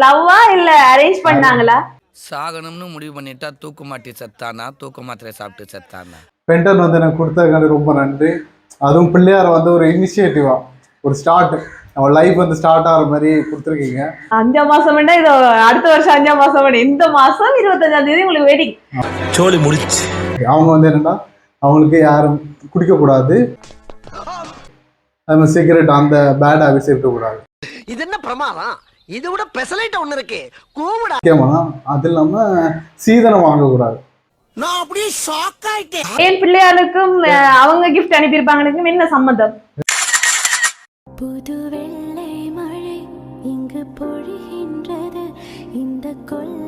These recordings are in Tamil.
லவ்வா இல்ல அரேஞ்ச் பண்ணாங்களா? சாகணும்னு முடிவு பண்ணிட்டா தூக்கு மாட்டி செத்தானா? தூக்கு மாத்திரை சாப்பிட்டு செத்தானா? பென்டன் வந்து எனக்கு கொடுத்ததுக்காண்டி ரொம்ப நன்றி. அதுவும் பிள்ளையார் வந்து ஒரு இனிஷியேட்டிவா ஒரு ஸ்டார்ட் அவன் லைஃப் வந்து ஸ்டார்ட் ஆகிற மாதிரி கொடுத்துருக்கீங்க. அஞ்சாம் மாசம் இது அடுத்த வருஷம் அஞ்சாம் மாசம் இந்த மாசம் இருபத்தஞ்சாம் தேதி உங்களுக்கு வெட்டிங் சோலி முடிச்சு. அவங்க வந்து என்னன்னா அவங்களுக்கு யாரும் குடிக்கக்கூடாது. அது மாதிரி சிகரெட் அந்த பேட் ஹேபிட்ஸ் இருக்கக்கூடாது. இது என்ன பிரமாதம்? இது விட பெசலைட் ஒண்ணு இருக்கு. கூவிடா. முக்கியமாக அது இல்லாமல் சீதனம் வாங்கக்கூடாது. நான் அப்படியே ஷாக் ஆயிட்டேன். என் பிள்ளையாருக்கும் அஹ், அவங்க கிஃப்ட் அனுப்பியிருப்பாங்களுக்கும் என்ன சம்மந்தம்? புது வெள்ளை மழை இங்கு பொழிகின்றது. இந்த கொள்ளை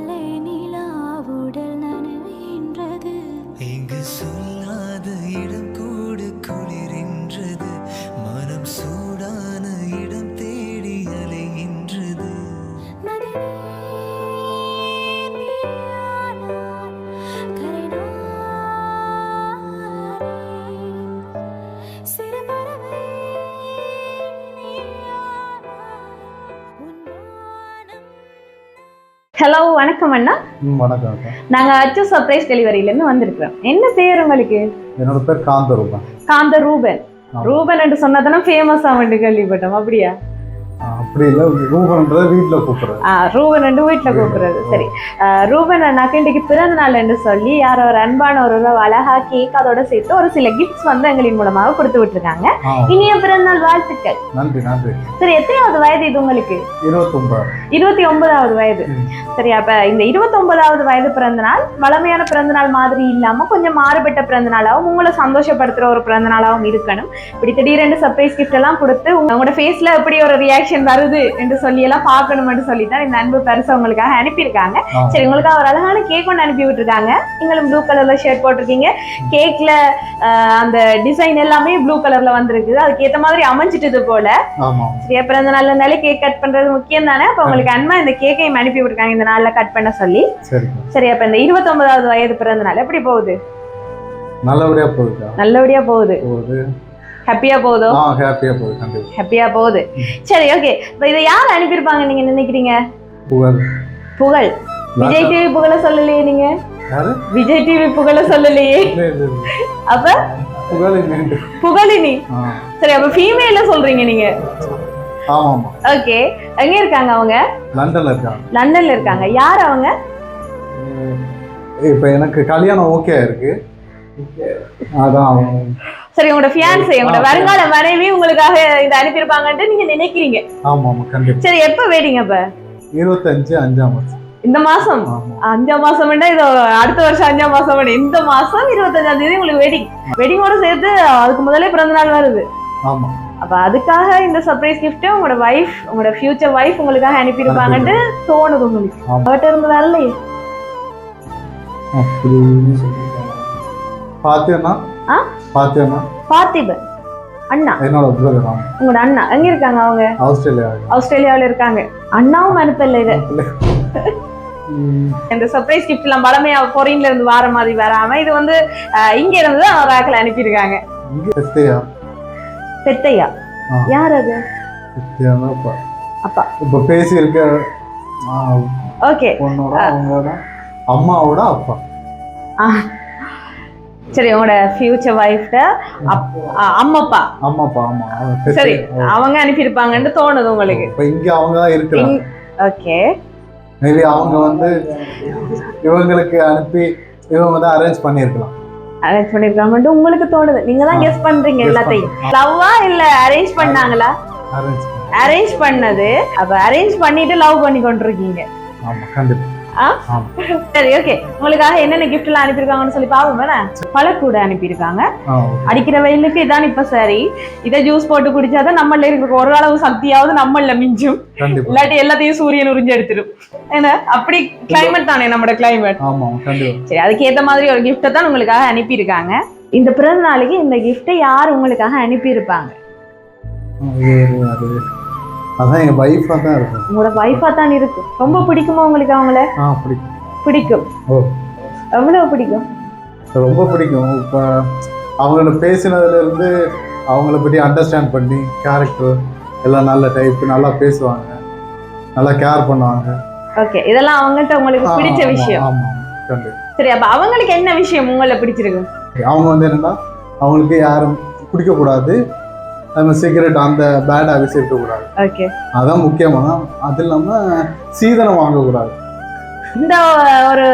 ஹலோ வணக்கம் அண்ணா. வணக்கம். நாங்க அச்சு சர்ப்ரைஸ் டெலிவரியில இருந்து வந்திருக்கிறோம். என்ன பேர் உங்களுக்கு? என்னோட பேர் காந்தரூபன். காந்த ரூபன் ரூபன் என்று சொன்னதானே ஃபேமஸ் ஆவண்டு கேள்விப்பட்டோம். அப்படியா? அப்படி இல்லை ரூபன்றதை வீட்டில் கூப்பிடுறது ஆ, ரூபன் என்று வீட்டுல கூப்பிடுறது சரி. ரூபன் அண்ணாக்கு இன்றைக்கு பிறந்த நாள் என்று சொல்லி யாரோ ஒரு அன்பான ஒரு அழகா கேக் அதோட சேர்த்து ஒரு சில கிஃப்ட்ஸ் வந்து எங்களின் மூலமாக கொடுத்து விட்டுருக்காங்க. இனிய பிறந்த நாள் வாழ்த்துக்கள். நன்றி நன்றி. சரி எத்தனையாவது வயது இது உங்களுக்கு? இருபத்தொம்பது. இருபத்தி ஒன்பதாவது வயது. சரி அப்ப இந்த இருபத்தி ஒன்பதாவது வயது பிறந்த நாள் வளமையான பிறந்த நாள் மாதிரி இல்லாம கொஞ்சம் மாறுபட்ட பிறந்த நாளாகவும் உங்களை சந்தோஷப்படுத்துற ஒரு பிறந்த நாளாகவும் இருக்கணும். இப்படி திடீரென்று சர்ப்ரைஸ் கிஃப்ட் எல்லாம் கொடுத்து உங்க- உங்களோட ஃபேஸ்ல எப்படி ஒரு ரியாக்ஷன் வருது என்று சொல்லி எல்லாம் பார்க்கணும்னு சொல்லி தான் இந்த அன்பு பரிசு உங்களுக்காக அனுப்பியிருக்காங்க. சரி உங்களுக்கு ஒரு அழகான கேக் ஒன்று அனுப்பி விட்டுருக்காங்க. நீங்களும் ப்ளூ கலர்ல ஷர்ட் போட்டிருக்கீங்க. கேக்ல அந்த டிசைன் எல்லாமே ப்ளூ கலர்ல வந்திருக்கு அதுக்கு ஏத்த மாதிரி அமைஞ்சிட்டது போல. ஆமாம் சரியா பிறந்த நல்ல நாளே கேக் கட் பண்றது முக்கியம் தானே? அப்ப உங்களுக்கு அன்பா இந்த கேக்கையும் அனுப்பி விட்டுருக்காங்க இந்த நாள்ல கட் பண்ண சொல்லி. சரி. சரி அப்ப இந்த இருபத்தொன்பதாவது வயது பிறந்த நாள் எப்படி போகுது? நல்லபடியா போகுதுக்கா நல்லபடியா போகுது. போகுது. ஹாப்பியா போகுதோ? ஹாப்பியா போகுது கண்டிப்பா. ஹாப்பியா போகுது. சரி ஓகே இப்ப இதை யார் அனுப்பியிருப்பாங்க நீங்க நினைக்கிறீங்க? புகழ். புகழ். விஜய் டிவி புகழ சொல்லலையே நீங்க? விஜய் டிவி புகழ சொல்லலையே. அப்ப. புகழினி. சரி அப்ப ஃபீமேல சொல்றீங்க நீங்க. ஓகே எங்க இருக்காங்க அவங்க? லண்டன்ல இருக்காங்க. லண்டன்ல இருக்காங்க. யார் அவங்க? இப்போ எனக்கு கல்யாணம் ஓகே இருக்கு. சரி உங்களோட ஃபியான்சி உங்களோட வருங்கால மனைவி உங்களுக்காக இதை அனுப்பியிருப்பாங்கன்ட்டு நீங்க நினைக்கிறீங்க. ஆமா ஆமா கண்டிப்பா. சரி எப்ப வெடிங்க அப்ப? இருபத்தஞ்சு அஞ்சாம் வருஷம் இந்த மாசம்? அஞ்சாம் மாசம் இது அடுத்த வருஷம் அஞ்சாம் மாசம் இந்த மாசம் இருபத்தஞ்சாம் தேதி உங்களுக்கு வெட்டிங் வெட்டிங்கோட சேர்த்து அதுக்கு முதலே பிறந்த நாள் வருது. ஆமா. அப்ப அதுக்காக இந்த சர்ப்ரைஸ் gift உங்களோட வைஃப் உங்களோட ஃபியூச்சர் வைஃப் உங்களுக்காக அனுப்பியிருப்பாங்கன்ட்டு தோணுது உங்களுக்கு. அவட்ட இருந்து வரலையே? பாத்தியன்னா ஆ? பாத்தியன்னா பார்த்திபன் அண்ணா. என்னோட பிரதர் உங்களோட அண்ணா. எங்க இருக்காங்க அவங்க? ஆஸ்திரேலியா ஆஸ்திரேலியாவுல இருக்காங்க. அண்ணாவும் அனுப்பல இதை இந்த சர்ப்ரைஸ் கிஃப்ட் எல்லாம் பழமையா இருந்து வர மாதிரி வராம இது வந்து இங்க இருந்து தான் ஒரு ஆக்கள் அனுப்பியிருக்காங்க. பெத்தையா. யார் அது? அப்பா? அப்பா. இப்போ பேசியிருக்க ஆ, ஓகே. பொண்ணோட அவங்களோட அம்மாவோட அப்பா. சரி உங்களோட ஃபியூச்சர் ஒய்ஃப்ட அம்மப்பா. அம்மாப்பா ஆமா. சரி. அவங்க அனுப்பியிருப்பாங்கன்னு தோணுது உங்களுக்கு. இப்ப இங்க அவங்க தான் இருக்கிறாங்க ஓகே. மேபி அவங்க வந்து இவங்களுக்கு அனுப்பி இவங்க தான் அரேஞ்ச் பண்ணியிருக்கலாம். அரேஞ்ச் பண்ணிருக்காங்கன்ட்டு உங்களுக்கு தோணுது. நீங்க தான். கெஸ் பண்றீங்க எல்லாத்தையும். லவ்வா இல்ல அரேஞ்ச் பண்ணாங்களா? அரேஞ்ச் அரேஞ்ச் பண்ணது. அப்ப அரேஞ்ச் பண்ணிட்டு லவ் பண்ணி கொண்டிருக்கீங்க. ஆமா கண்டிப்பா. சரி ஓகே உங்களுக்காக என்னென்ன gift எல்லாம் அனுப்பியிருக்காங்கன்னு சொல்லி பாப்போம் பழக்கூட அனுப்பியிருக்காங்க. அடிக்கிற வெயிலுக்கு இதான் இப்ப சரி. இதை ஜூஸ் போட்டு குடிச்சாதான் நம்மள இருக்க ஒரு அளவு சக்தியாவது நம்மள மிஞ்சும். இல்லாட்டி எல்லாத்தையும் சூரியன் உறிஞ்சு எடுத்துரும். ஏன்னா அப்படி கிளைமேட் தானே நம்மளோட கிளைமேட் சரி அதுக்கு ஏத்த மாதிரி ஒரு கிஃப்ட்டை தான் உங்களுக்காக அனுப்பியிருக்காங்க. இந்த பிறந்த நாளைக்கு இந்த கிஃப்ட்டை யார் உங்களுக்காக அனுப்பியிருப்பாங்க? அதான் எங்க வைஃபா தான் இருக்கும் உங்களோட வைஃபா தான் இருக்கும் ரொம்ப பிடிக்குமா உங்களுக்கு அவங்கள? ஆ பிடிக்கும். பிடிக்கும். ஓ. எவ்வளவு பிடிக்கும்? ரொம்ப பிடிக்கும். இப்போ அவங்கள பேசினதுல இருந்து அவங்கள பற்றி அண்டர்ஸ்டாண்ட் பண்ணி கேரக்டர் எல்லாம் நல்ல டைப் நல்லா பேசுவாங்க. நல்லா கேர் பண்ணுவாங்க. ஓகே இதெல்லாம் அவங்ககிட்ட உங்களுக்கு பிடிச்ச விஷயம். ஆமா கண்டிப்பா. சரி அப்ப அவங்களுக்கு என்ன விஷயம் உங்களை பிடிச்சிருக்கு? அவங்க வந்து என்னன்னா அவங்களுக்கு யாரும் குடிக்கக்கூடாது. நம்ம சிகரெட் அந்த பேட் ஹேபிட்ஸ் இருக்கக்கூடாது. ஓகே அதான் முக்கியமான அது இல்லாமல் சீதனம் வாங்கக்கூடாது. இந்த ஒரு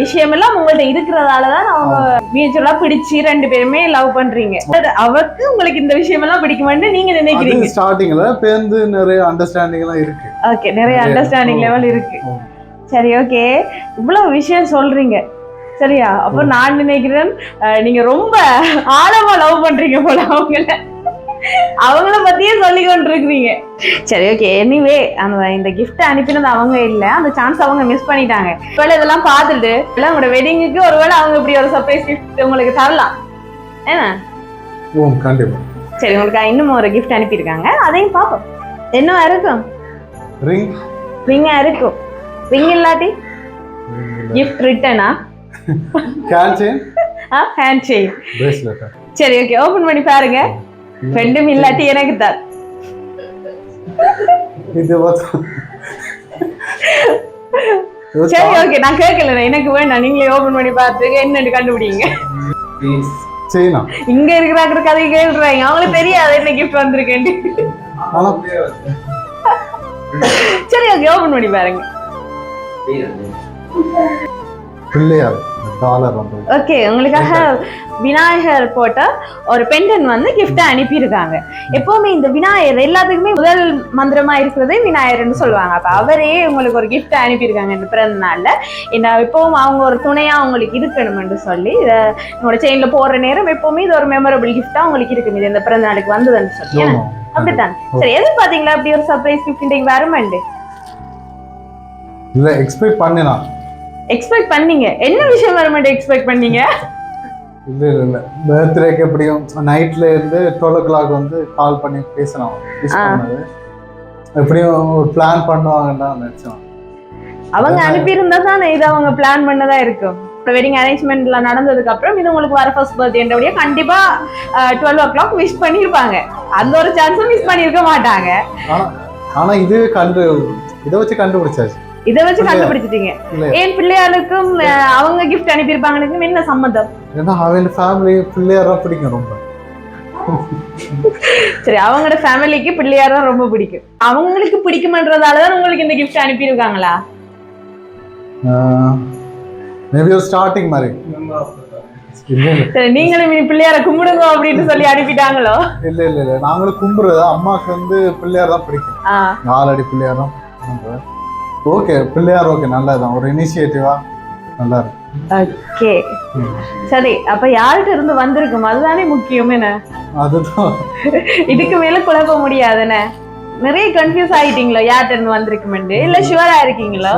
விஷயம் எல்லாம் உங்கள்ட்ட இருக்கிறதால தான் அவங்க மியூச்சுவலா பிடிச்சு ரெண்டு பேருமே லவ் பண்றீங்க. அவருக்கு உங்களுக்கு இந்த விஷயம் எல்லாம் பிடிக்குமான்னு நீங்க நினைக்கிறீங்க? அது ஸ்டார்டிங்கில் பேருந்து நிறைய அண்டர்ஸ்டாண்டிங் எல்லாம் இருக்கு. ஓகே நிறைய அண்டர்ஸ்டாண்டிங். லெவல் இருக்கு. சரி ஓகே இவ்வளவு விஷயம் சொல்றீங்க. சரியா? அப்போ நான் நினைக்கிறேன் நீங்க ரொம்ப ஆழமா லவ் பண்றீங்க போல அவங்கள. அவங்கள பத்தியே சொல்லி கொண்டிருக்கிறீங்க சரி ஓகே எனிவே அந்த இந்த கிஃப்ட் அனுப்பினது அவங்க இல்ல. அந்த சான்ஸ் அவங்க மிஸ் பண்ணிட்டாங்க. ஒருவேளை இதெல்லாம் பார்த்துட்டு இல்ல உங்களோட வெட்டிங்குக்கு ஒருவேளை அவங்க இப்படி ஒரு சர்ப்ரைஸ் கிஃப்ட் உங்களுக்கு தரலாம். கண்டிப்பாக சரி உங்களுக்கு இன்னும் ஒரு கிஃப்ட் அனுப்பியிருக்காங்க. அதையும் பார்ப்போம். என்ன இருக்கும்? ரிங் ரிங்கா இருக்கும். ரிங் இல்லாட்டி? கிஃப்ட் ரிட்டனா கேன் செயின் ஆ? ஹேண்ட் செயின் சரி ஓகே ஓபன் பண்ணி பாருங்க. ரெண்டும் இல்லாட்டி எனக்கு தான் இது சரி ஓகே நான் கேட்கல எனக்கு வேண்டாம். நீங்களே ஓபன் பண்ணி பார்த்துக்க என்னன்னு கண்டுபிடிங்க. செயினா இங்க இருக்கிறாங்க கதை கேள்றாங்க. அவங்களுக்கு தெரியாது என்ன கிஃப்ட் வந்திருக்கேன்னு. ஆனா சரி ஓகே ஓபன் பண்ணி பாருங்க. பிள்ளையார். டாலர் வந்து. ஓகே உங்களுக்காக விநாயகர் போட்ட ஒரு பெண்டன் வந்து கிஃப்டா அனுப்பியிருக்காங்க. எப்பவுமே இந்த விநாயகர் எல்லாத்துக்குமே முதல் மந்திரமா இருக்கிறதே விநாயகர்னு சொல்லுவாங்க. அப்ப அவரே உங்களுக்கு ஒரு gift அனுப்பியிருக்காங்க இந்த பிறந்த நாள்ல. இந்த எப்பவும் அவங்க ஒரு துணையா உங்களுக்கு இருக்கணும்னு சொல்லி இதை உங்களோட செயின்ல போடுற நேரம் எப்பவுமே இது ஒரு மெமரபிள் கிஃப்டா உங்களுக்கு இருக்கும் இது இந்த பிறந்த நாளுக்கு வந்ததுன்னு சொல்லி. அப்படித்தான். சரி எது பாத்தீங்களா அப்படி ஒரு சர்ப்ரைஸ் கிஃப்ட் இன்றைக்கு வருமாண்டு? இல்ல எக்ஸ்பெக்ட் பண்ணினா எக்ஸ்பெக்ட் பண்ணீங்க. என்ன விஷயம் வருமாண்டு எக்ஸ்பெக்ட் பண்ணீங்க? இல்ல இல்ல பர்த்டேக்கு எப்படியும் நைட்ல இருந்து டுவெல் ஓ கிளாக் வந்து கால் பண்ணி. பண்ணது. எப்படியும் ஒரு பிளான் பண்ணுவாங்கன்னு தான் நினைச்சோம். அவங்க அனுப்பியிருந்தா தானே இது அவங்க பிளான் பண்ணதா இருக்கும். இப்போ வெட்டிங் அரேஞ்ச்மெண்ட்ல நடந்ததுக்கு அப்புறம் இது உங்களுக்கு வர ஃபர்ஸ்ட் பர்த்டேன்றபடியே கண்டிப்பா டுவெல் ஓ கிளாக் விஷ் பண்ணியிருப்பாங்க அந்த ஒரு சான்ஸும் மிஸ் பண்ணியிருக்க மாட்டாங்க. ஆனா இது கண்டு இதை வச்சு கண்டுபிடிச்சாச்சு. இதை வச்சு. கண்டுபிடிச்சிட்டீங்க. ஏன் பிள்ளையாளுக்கும் அவங்க கிஃப்ட் அனுப்பியிருப்பாங்களுக்கும் என்ன சம்மந்தம்? ஏன்னா அவன் ஃபேமிலி பிள்ளையாரா பிடிக்கும் ரொம்ப. சரி அவங்களோட ஃபேமிலிக்கு பிள்ளையார் தான் ரொம்ப பிடிக்கும். அவங்களுக்கு பிடிக்குமன்றதால தான் உங்களுக்கு இந்த கிஃப்ட் அனுப்பியிருக்காங்களா? மேபி ஒரு ஸ்டார்டிங் மாதிரி. நீங்களும் இனி பிள்ளையார கும்பிடுங்க அப்படின்னு சொல்லி அனுப்பிட்டாங்களோ? இல்ல இல்ல இல்ல. நாங்களும் கும்பிடுறது அம்மாவுக்கு வந்து பிள்ளையார் தான் பிடிக்கும். நாலடி பிள்ளையார் தான். ஓகே பிள்ளையார் ஓகே நல்லதுதான் ஒரு இனிஷியேட்டிவா நல்லா இருக்கு ஓகே. சரி அப்ப யார்கிட்ட இருந்து வந்திருக்கும்? அதுதானே முக்கியம் என்ன? அதுதான். இதுக்கு மேல குழப்ப முடியாதுன்னு நிறைய கன்ஃபியூஸ் ஆயிட்டீங்களோ? யார்கிட்ட இருந்து வந்திருக்குமெண்டு? இல்ல ஷுவரா இருக்கீங்களோ?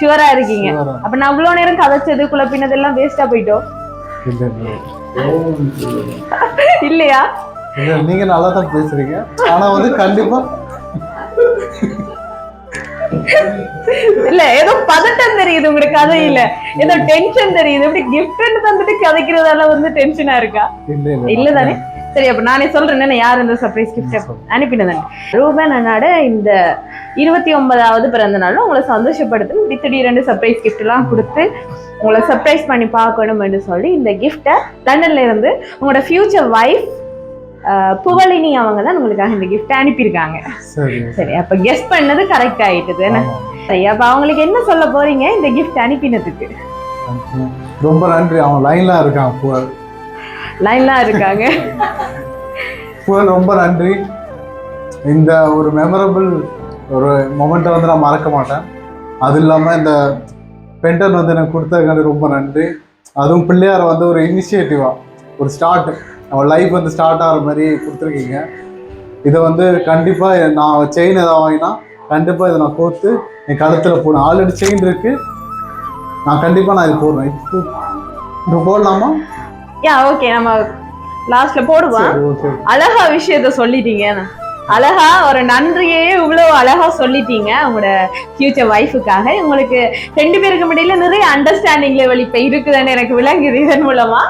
ஷுவரா இருக்கீங்க. அப்ப நான் அவ்வளவு நேரம் கதைச்சது குழப்பினது எல்லாம் வேஸ்டா போயிட்டோம் இல்ல இல்ல. இல்லையா? இல்ல நீங்க நல்லா தான் பேசுறீங்க. ஆனா வந்து கண்டிப்பா இல்ல ஏதோ பதட்டம் தெரியுது உங்களுக்கு கதையில. ஏதோ டென்ஷன் தெரியுது. இப்படி கிஃப்ட் தந்துட்டு கதைக்கிறதால வந்து டென்ஷனா இருக்கா? இல்ல தானே? சரி அப்ப நானே சொல்றேன். யார் இந்த சர்ப்ரைஸ் கிஃப்ட் அனுப்பினதன் ரூபன் அண்ணாட இந்த இருபத்தி ஒன்பதாவது பிறந்த நாள் உங்களை சந்தோஷப்படுத்தி இப்படி திடீரென்று சர்ப்ரைஸ் கிஃப்ட் எல்லாம் கொடுத்து உங்களை சர்ப்ரைஸ் பண்ணி பார்க்கணும்னு சொல்லி இந்த கிஃப்டை லண்டன்ல இருந்து உங்களோட ஃபியூச்சர் வைஃப் புகழினி அவங்க தான் உங்களுக்காக இந்த கிஃப்ட் அனுப்பியிருக்காங்க. சரி சரி அப்ப கெஸ் பண்ணது கரெக்ட் ஆயிட்டுது. சரி அப்ப அவங்களுக்கு என்ன சொல்ல போறீங்க இந்த கிஃப்ட் அனுப்பினதுக்கு? ரொம்ப நன்றி. அவன் லைன்ல இருக்கான் புகழ். லைன்லாம் இருக்காங்க. புகழ் ரொம்ப நன்றி. இந்த ஒரு மெமரபிள் ஒரு மொமெண்ட்டை வந்து நான் மறக்க மாட்டேன். அது இல்லாமல் இந்த பென்டன் வந்து எனக்கு கொடுத்ததுக்காண்டி ரொம்ப நன்றி. அதுவும் பிள்ளையார் வந்து ஒரு இனிஷியேட்டிவாக ஒரு ஸ்டார்ட் அவன் லைஃப் வந்து ஸ்டார்ட் ஆகிற மாதிரி கொடுத்துருக்கீங்க. இதை வந்து கண்டிப்பாக நான் செயின் எதாவது வாங்கினா கண்டிப்பாக இதை நான் கோர்த்து என் கழுத்தில் போடணும் ஆல்ரெடி செயின் இருக்கு. நான் கண்டிப்பாக நான் இது போடுறேன். இப்போ போடலாமா? யா ஓகே நம்ம லாஸ்ட்ல போடுவோம். அழகா விஷயத்த சொல்லிட்டீங்க. அழகா ஒரு நன்றியே இவ்வளவு அழகா சொல்லிட்டீங்க உங்களோட ஃபியூச்சர் ஒய்ஃபுக்காக உங்களுக்கு ரெண்டு பேருக்கு இடையில நிறைய அண்டர்ஸ்டாண்டிங் லெவல் இப்ப இருக்குதுன்னு எனக்கு விளங்குது இதன் மூலமா.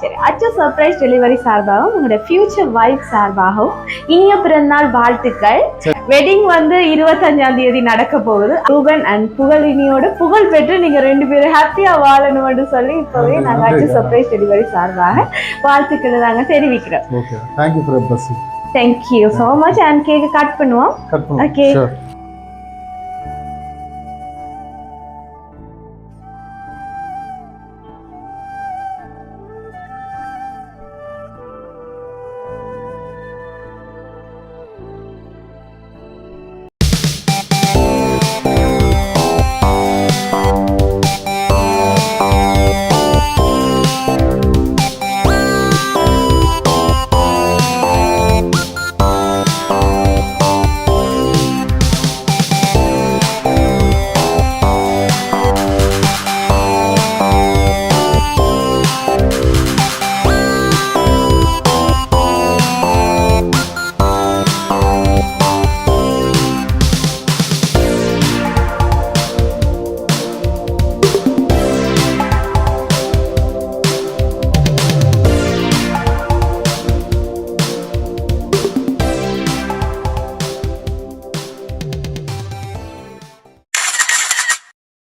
சரி. அச்சோ சர்ப்ரைஸ் டெலிவரி சார்பாகவும் உங்களோட ஃபியூச்சர் ஒய்ஃப் சார்பாகவும் இனிய பிறந்தநாள் வாழ்த்துக்கள். வெட்டிங் வந்து இருபத்தஞ்சாம் தேதி நடக்க போகுது. ரூபன் அண்ட் புகழினியோட புகழ் பெற்று நீங்க ரெண்டு பேரும் ஹாப்பியா வாழணும்னு சொல்லி இப்பவே நாங்க சர்ப்ரைஸ் டெலிவரி சார்பாக வாழ்த்துக்களை நாங்க தெரிவிக்கிறோம். Okay blessing thank you so much and cake cut பண்ணுவோம். ஷூர்